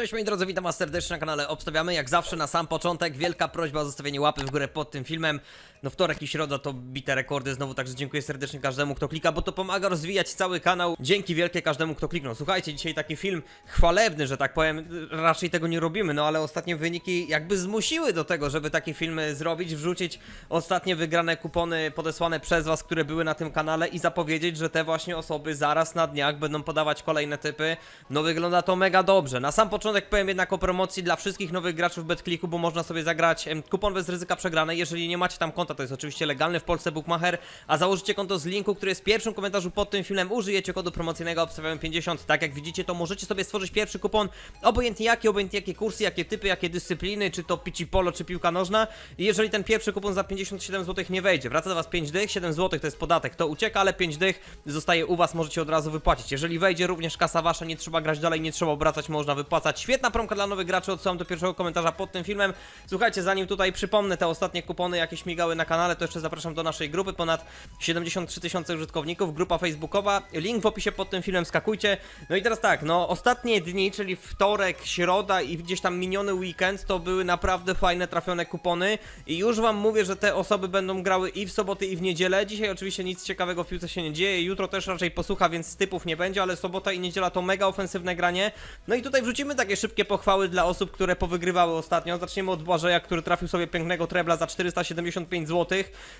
Cześć moi drodzy, witam was serdecznie na kanale Obstawiamy. Jak zawsze na sam początek wielka prośba o zostawienie łapy w górę pod tym filmem. No wtorek i środa to bite rekordy znowu, także dziękuję serdecznie każdemu kto klika, bo to pomaga rozwijać cały kanał. Dzięki wielkie każdemu kto kliknął. Słuchajcie, dzisiaj taki film chwalebny, że tak powiem, raczej tego nie robimy, no ale ostatnie wyniki jakby zmusiły do tego, żeby takie filmy zrobić, wrzucić ostatnie wygrane kupony podesłane przez was, które były na tym kanale i zapowiedzieć, że te właśnie osoby zaraz na dniach będą podawać kolejne typy. No wygląda to mega dobrze. Na sam początek powiem jednak o promocji dla wszystkich nowych graczów BetClicku, bo można sobie zagrać kupon bez ryzyka przegranej. Jeżeli nie macie tam konta, to jest oczywiście legalny w Polsce Bookmacher, a założycie konto z linku, który jest w pierwszym komentarzu pod tym filmem, użyjecie kodu promocyjnego obstawiam 50. Tak jak widzicie, to możecie sobie stworzyć pierwszy kupon, obojętnie jaki, obojętnie jakie kursy, jakie typy, jakie dyscypliny, czy to pici polo, czy piłka nożna. I jeżeli ten pierwszy kupon za 57 zł nie wejdzie, wraca do was 5 dych, 7 zł to jest podatek, to ucieka, ale 5 dych zostaje u was, możecie od razu wypłacić. Jeżeli wejdzie również kasa wasza, nie trzeba grać dalej, nie trzeba obracać, można wypłacać. Świetna promka dla nowych graczy, odsyłam do pierwszego komentarza pod tym filmem. Słuchajcie, zanim tutaj przypomnę te ostatnie kupony, jakie śmigały na kanale, to jeszcze zapraszam do naszej grupy, ponad 73 tysiące użytkowników, grupa facebookowa, link w opisie pod tym filmem, skakujcie. No i teraz tak, no ostatnie dni, czyli wtorek, środa i gdzieś tam miniony weekend, to były naprawdę fajne, trafione kupony i już wam mówię, że te osoby będą grały i w soboty i w niedzielę. Dzisiaj oczywiście nic ciekawego w piłce się nie dzieje, jutro też raczej posłucha, więc typów nie będzie, ale sobota i niedziela to mega ofensywne granie. No i tutaj wrzucimy takie szybkie pochwały dla osób, które powygrywały ostatnio. Zaczniemy od Błażeja, który trafił sobie pięknego trebla za 475 zł.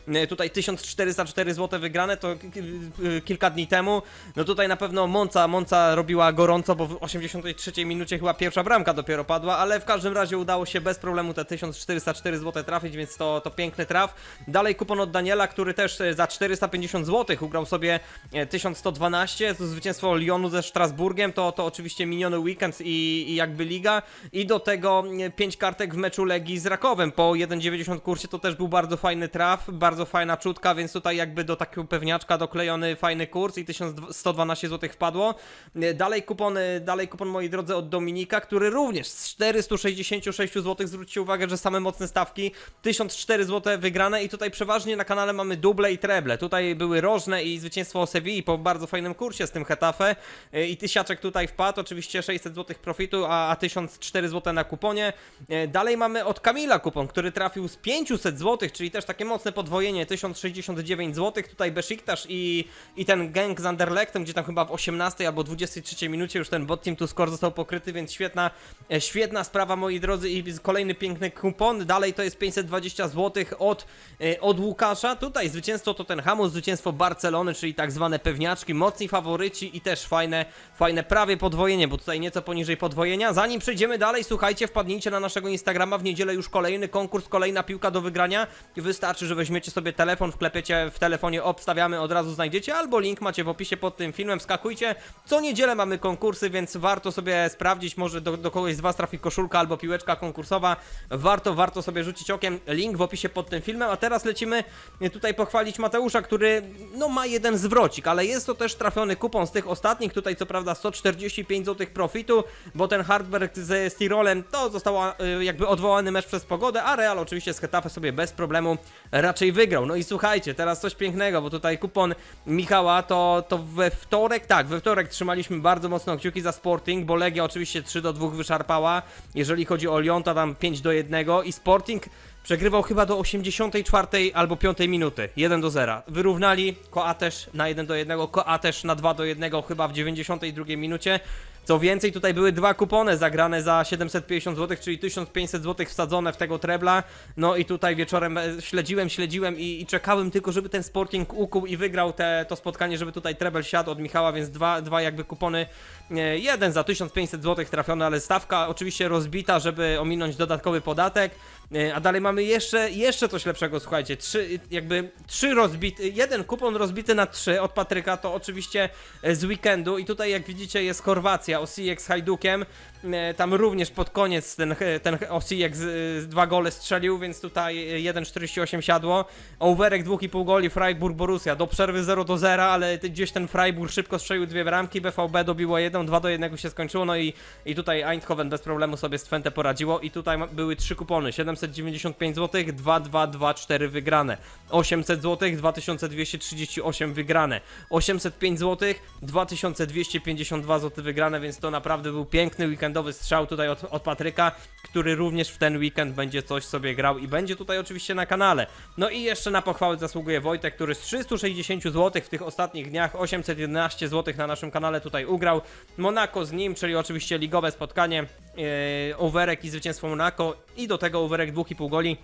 E, Tutaj 1404 zł wygrane, to y, kilka dni temu. No tutaj na pewno Monca, Monca robiła gorąco, bo w 83 minucie chyba pierwsza bramka dopiero padła, ale w każdym razie udało się bez problemu te 1404 zł trafić, więc to, to piękny traf. Dalej kupon od Daniela, który też e, za 450 zł ugrał sobie e, 1112, to zwycięstwo Lyonu ze Strasburgiem, to, to oczywiście miniony weekend i, i jakby liga. I do tego 5 kartek w meczu Legii z Rakowem po 1,90 kursie, to też był bardzo fajny traf, bardzo fajna czutka, więc tutaj jakby do takiego pewniaczka doklejony fajny kurs i 1112 zł wpadło. Dalej kupon, e, dalej kupon moi drodzy od Dominika, który również z 466 zł, zwróćcie uwagę, że same mocne stawki, 1004 zł wygrane i tutaj przeważnie na kanale mamy duble i treble. Tutaj były rożne i zwycięstwo Sewilli po bardzo fajnym kursie z tym Hetafe E, i tysiaczek tutaj wpadł, oczywiście 600 zł profitu, a, a 1004 zł na kuponie. E, Dalej mamy od Kamila kupon, który trafił z 500 zł, czyli też takie mocne podwojenie, 1069 zł. Tutaj Besiktasz i, i ten gang z Anderlechtem, gdzie tam chyba w 18 albo 23 minucie już ten bot team to score został pokryty, więc świetna, e, świetna sprawa moi drodzy i kolejny piękny kupon. Dalej to jest 520 zł od, e, od Łukasza. Tutaj zwycięstwo Tottenhamu, zwycięstwo Barcelony, czyli tak zwane pewniaczki, mocni faworyci i też fajne, fajne prawie podwojenie, bo tutaj nieco poniżej podwojenia. Zanim przejdziemy dalej, słuchajcie, wpadnijcie na naszego Instagrama, w niedzielę już kolejny konkurs, kolejna piłka do wygrania. Wystarczy, że weźmiecie sobie telefon, wklepiecie w telefonie, obstawiamy, od razu znajdziecie, albo link macie w opisie pod tym filmem, wskakujcie. Co niedzielę mamy konkursy, więc warto sobie sprawdzić, może do, do kogoś z Was trafi koszulka albo piłeczka konkursowa. Warto, warto sobie rzucić okiem, link w opisie pod tym filmem, a teraz lecimy tutaj pochwalić Mateusza, który no ma jeden zwrocik, ale jest to też trafiony kupon z tych ostatnich, tutaj co prawda 145 zł profitu, bo ten Hardberg z Tirolem to został y, jakby odwołany mecz przez pogodę, a Real oczywiście z Hetafe sobie bez problemu raczej wygrał. No i słuchajcie, teraz coś pięknego, bo tutaj kupon Michała to, to we wtorek, tak, we wtorek trzymaliśmy bardzo mocno kciuki za Sporting, bo Legia oczywiście 3 do 2 wyszarpała, jeżeli chodzi o Lyon to tam 5 do 1 i Sporting Przegrywał chyba do 84 albo 5 minuty. 1 do 0. Wyrównali Koatesz na 1 do 1, Koatesz na 2 do 1 chyba w 92 minucie. Co więcej, tutaj były dwa kupony zagrane za 750 zł, czyli 1500 zł wsadzone w tego trebla. No i tutaj wieczorem e, śledziłem, śledziłem i, i czekałem tylko, żeby ten Sporting ukuł i wygrał te, to spotkanie, żeby tutaj trebel siadł od Michała, więc dwa, dwa jakby kupony. E, Jeden za 1500 zł trafiony, ale stawka oczywiście rozbita, żeby ominąć dodatkowy podatek. E, A dalej mamy jeszcze, jeszcze coś lepszego, słuchajcie, trzy, jakby trzy rozbity, jeden kupon rozbity na trzy od Patryka, to oczywiście z weekendu i tutaj jak widzicie jest Chorwacja, Osijek z Hajdukiem, E, tam również pod koniec ten, ten Osijek z, z dwa gole strzelił, więc tutaj e, 1,48 siadło, Overek 2,5 goli, Freiburg Borussia, do przerwy 0 do 0, ale gdzieś ten Freiburg szybko strzelił dwie bramki, BVB dobiło jeden, 2 do 1 się skończyło, no i, i tutaj Eindhoven bez problemu sobie z Twente poradziło. I tutaj były trzy kupony, 795 zł, 2224 wygrane, 800 zł, 2238 wygrane, 805 zł, 2252 zł wygrane, więc to naprawdę był piękny weekendowy strzał tutaj od, od Patryka, który również w ten weekend będzie coś sobie grał i będzie tutaj oczywiście na kanale. No i jeszcze na pochwałę zasługuje Wojtek, który z 360 zł w tych ostatnich dniach 811 zł na naszym kanale tutaj ugrał. Monaco z nim, czyli oczywiście ligowe spotkanie, yy, overek i zwycięstwo Monaco i do tego overek 2,5 goli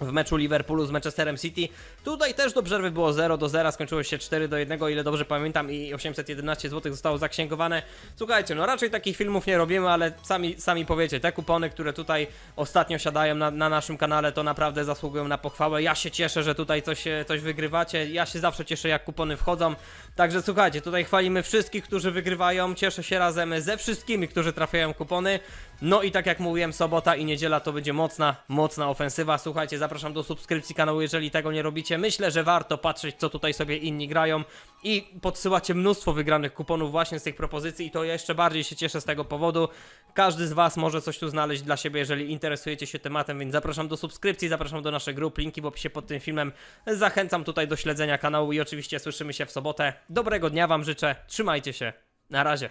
w meczu Liverpoolu z Manchesterem City. Tutaj też do przerwy było 0 do 0, skończyło się 4 do 1, o ile dobrze pamiętam, i 811 zł zostało zaksięgowane. Słuchajcie, no raczej takich filmów nie robimy, ale sami, sami powiecie, te kupony, które tutaj ostatnio siadają na, na naszym kanale, to naprawdę zasługują na pochwałę. Ja się cieszę, że tutaj coś, e, coś wygrywacie. Ja się zawsze cieszę, jak kupony wchodzą. Także słuchajcie, tutaj chwalimy wszystkich, którzy wygrywają. Cieszę się razem ze wszystkimi, którzy trafiają kupony. No i tak jak mówiłem, sobota i niedziela to będzie mocna, mocna ofensywa. Słuchajcie, zapraszam do subskrypcji kanału, jeżeli tego nie robicie. Myślę, że warto patrzeć, co tutaj sobie inni grają i podsyłacie mnóstwo wygranych kuponów właśnie z tych propozycji i to ja jeszcze bardziej się cieszę z tego powodu. Każdy z Was może coś tu znaleźć dla siebie, jeżeli interesujecie się tematem, więc zapraszam do subskrypcji, zapraszam do naszych grup, linki w opisie pod tym filmem. Zachęcam tutaj do śledzenia kanału i oczywiście słyszymy się w sobotę. Dobrego dnia Wam życzę, trzymajcie się, na razie.